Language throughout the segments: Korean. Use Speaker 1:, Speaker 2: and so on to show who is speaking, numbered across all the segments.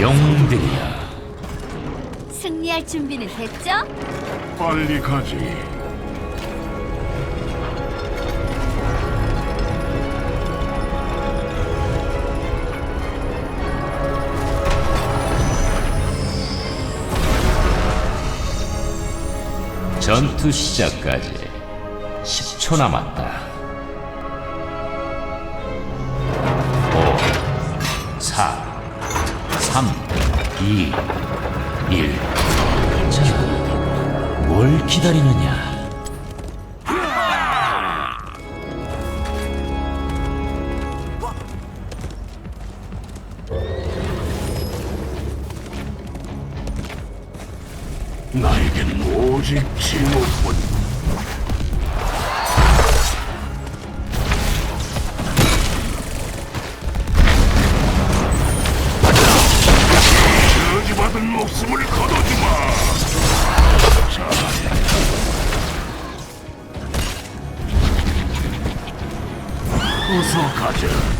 Speaker 1: 영웅들이야
Speaker 2: 승리할 준비는 됐죠?
Speaker 3: 빨리 가지.
Speaker 1: 전투 시작까지 10초 남았다 2 1 자, 뭘 기다리느냐
Speaker 3: 나에겐 오직 징후뿐. 어서 가자. 사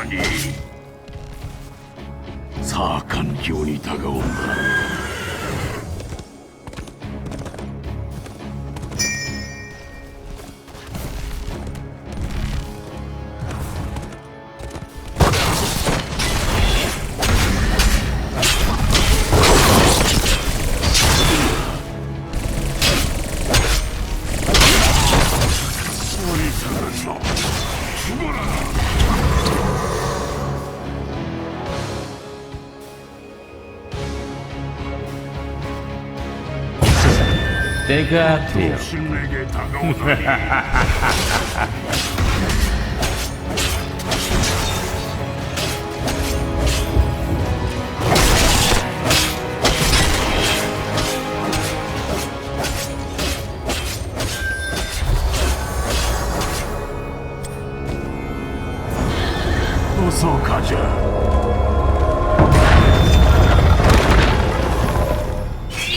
Speaker 3: 다가오다니. 사악한 기운
Speaker 1: 때가 되어
Speaker 3: 욕심 내게 다가오다니. 어서 가자.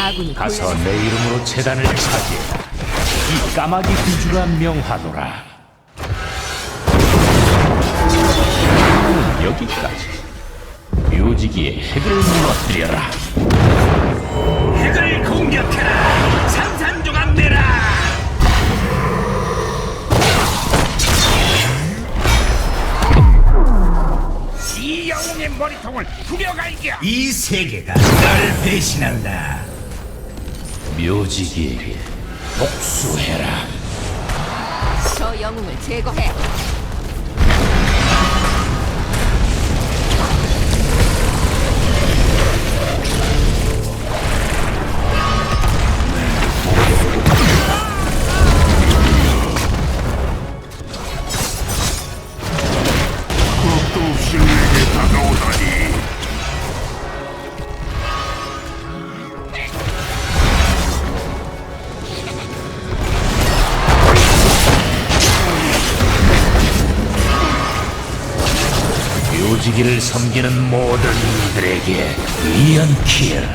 Speaker 2: 아군이
Speaker 1: 가서 내 이름으로 재단을 차지해라 이 까마귀 군주가 명하노라 여기까지 묘지기에 핵을 무너뜨려라
Speaker 4: 핵을 공격해라! 산산조각 내라! 이 영웅의 머리통을 후려갈겨! 이 세계가 널 배신한다.
Speaker 1: 묘지기에게 복수해라
Speaker 2: 저 영웅을 제거해.
Speaker 1: 묘지기를 섬기는 모든 이들에게 이연킬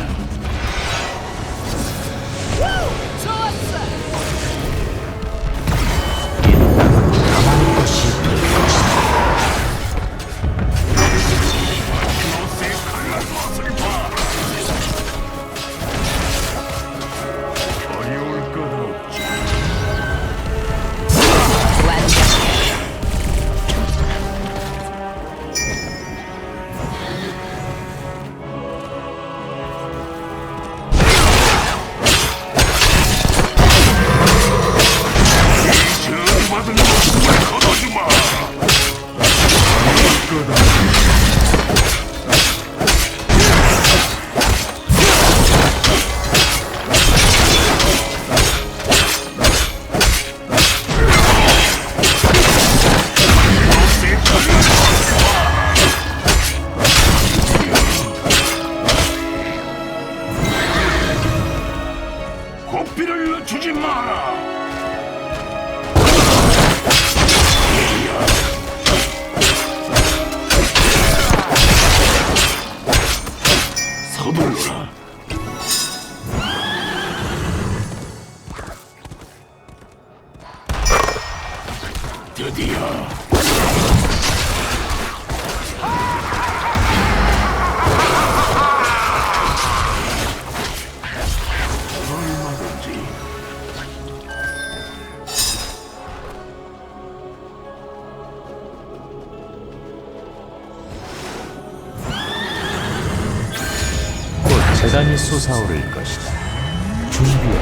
Speaker 1: 재단이 솟아오를 것이다. 준비해.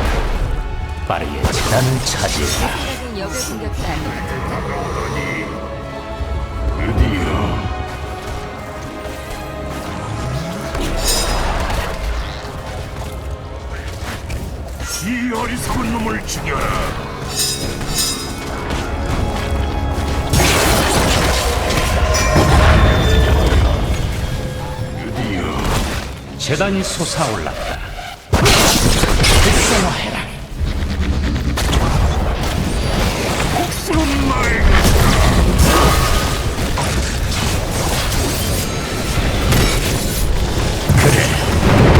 Speaker 1: 빠르게 재단을 차지해라.
Speaker 2: 역을
Speaker 3: 드디어 이 어리석은 놈을 죽여라.
Speaker 1: 재단이 솟아올랐다. 백성화해라.
Speaker 3: 복수는 나의 것이다.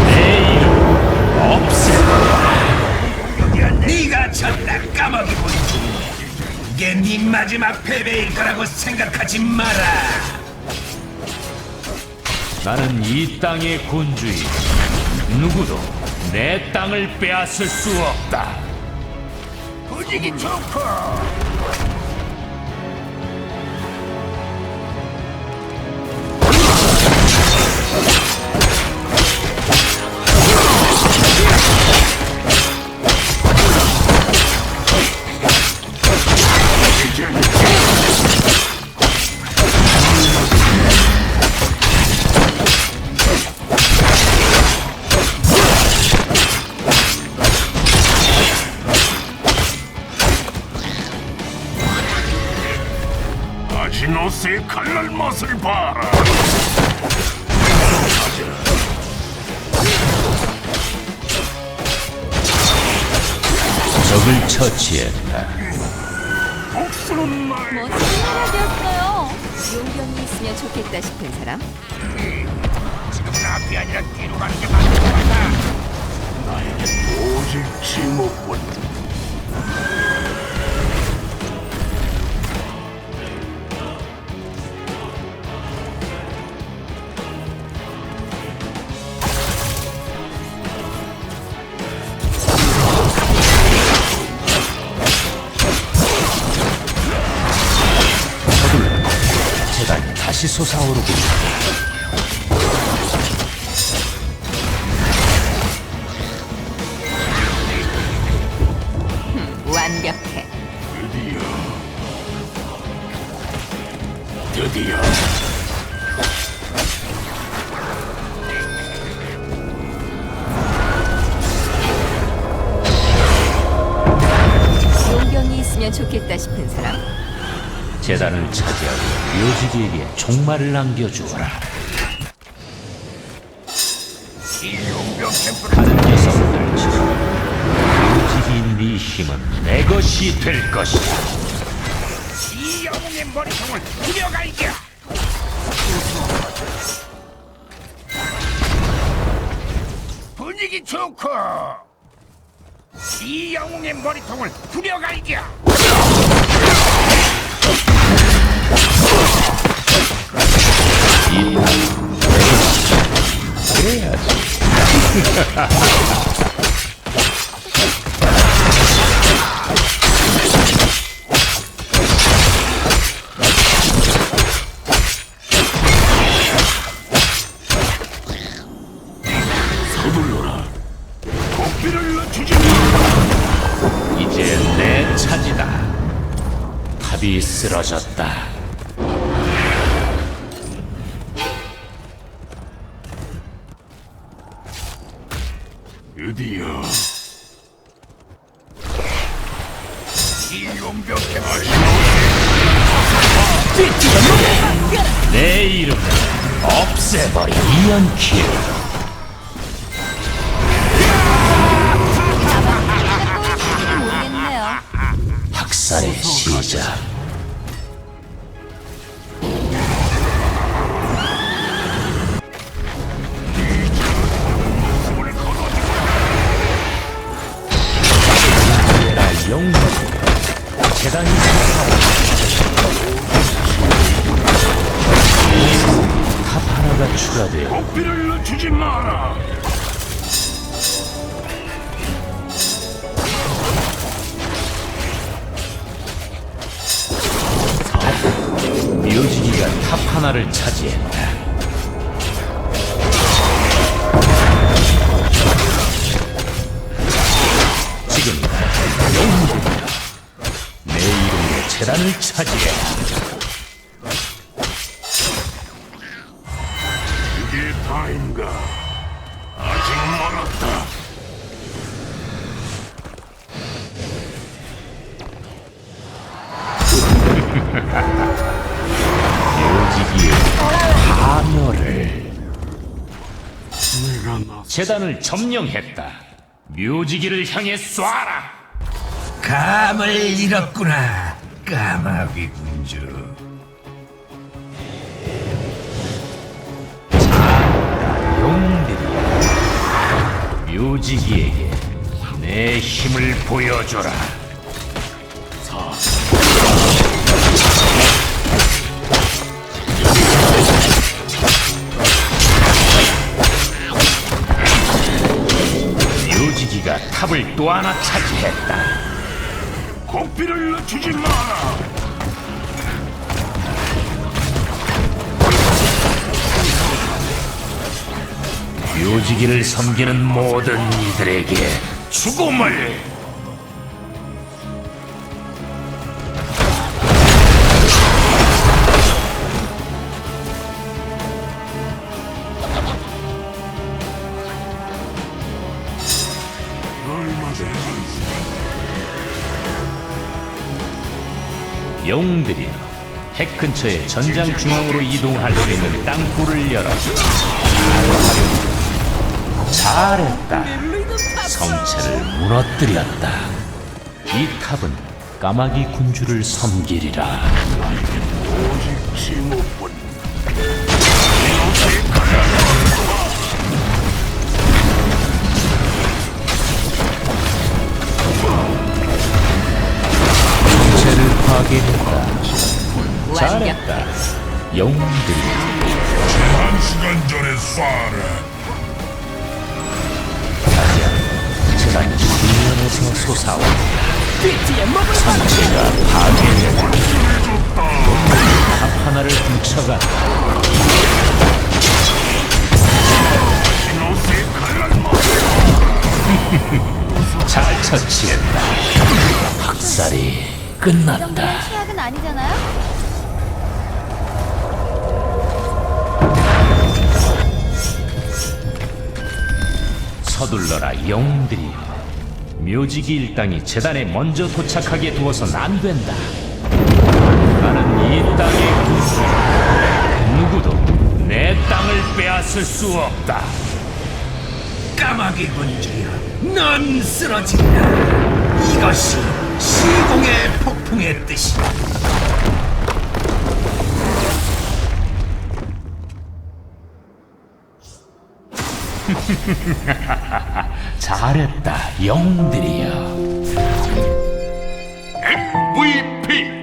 Speaker 1: 내 이름 없애버려.
Speaker 4: 네가 졌다 까마귀 본주. 이게 네 마지막 패배일 거라고 생각하지 마라.
Speaker 1: 나는 이 땅의 군주이. 누구도 내 땅을 빼앗을 수 없다.
Speaker 3: 분위기 좋고 아지노스의 칼날 맛을 봐라.
Speaker 1: 적을 처치했다.
Speaker 3: 복수는 나의
Speaker 2: 멋진 생각이었어요. 용병이 있으면 좋겠다 싶은 사람?
Speaker 3: 지금은 앞이 아니라 뒤로 가는 게 맞는 것 같아. 나에게 오직 지목뿐.
Speaker 1: 솟아오르고 있다.
Speaker 2: 완벽해.
Speaker 3: 드디어. 드디어.
Speaker 1: 묘지기에게 종말을 남겨주어라. 다른 녀석들처럼 묘지기인 네 힘은 내 것이 될 것이다.
Speaker 3: 이 영웅의 머리통을 후려갈겨. 분위기 좋고 이 영웅의 머리통을 후려갈겨. 서둘 드디어 이 용병 캠프를
Speaker 1: 내 이름은 없애버려. 이연킬.
Speaker 2: 모르겠네요.
Speaker 1: 학살의 시작. 지금 영웅입니다. 내 이름의 재단을 차지해. 재단을 점령했다. 묘지기를 향해 쏴라!
Speaker 4: 감을 잃었구나 까마귀 군주.
Speaker 1: 용들이여 묘지기에게 내 힘을 보여줘라 탑을 또 하나 차지했다
Speaker 5: 고삐를 늦추지 마라.
Speaker 1: 묘지기를 섬기는 모든 이들에게 죽음을 영웅들이여 핵 근처의 전장 중앙으로 이동할 수 있는 땅굴을 열어 잘했다. 성체를 무너뜨렸다. 이 탑은 까마귀 군주를 섬기리라.
Speaker 5: 오직 지목뿐.
Speaker 1: 영웅들이여
Speaker 5: 한 시간 전에 쏴라.
Speaker 1: 재단이 뒷면에서 솟아온다 성체가 파괴되고 탑 하나를 훔쳐간다. 잘 처치했다. 학살이
Speaker 2: 이
Speaker 1: 끝났다. 서둘러라 영웅들이여. 묘지기 일당이 재단에 먼저 도착하게 두어선 안 된다. 나는 이 땅의 군주. 누구도 내 땅을 빼앗을 수 없다.
Speaker 4: 까마귀 군주여 넌 쓰러진다 이것이 시공의 폭풍의 뜻이다
Speaker 1: 잘했다 영웅들이여.
Speaker 5: MVP.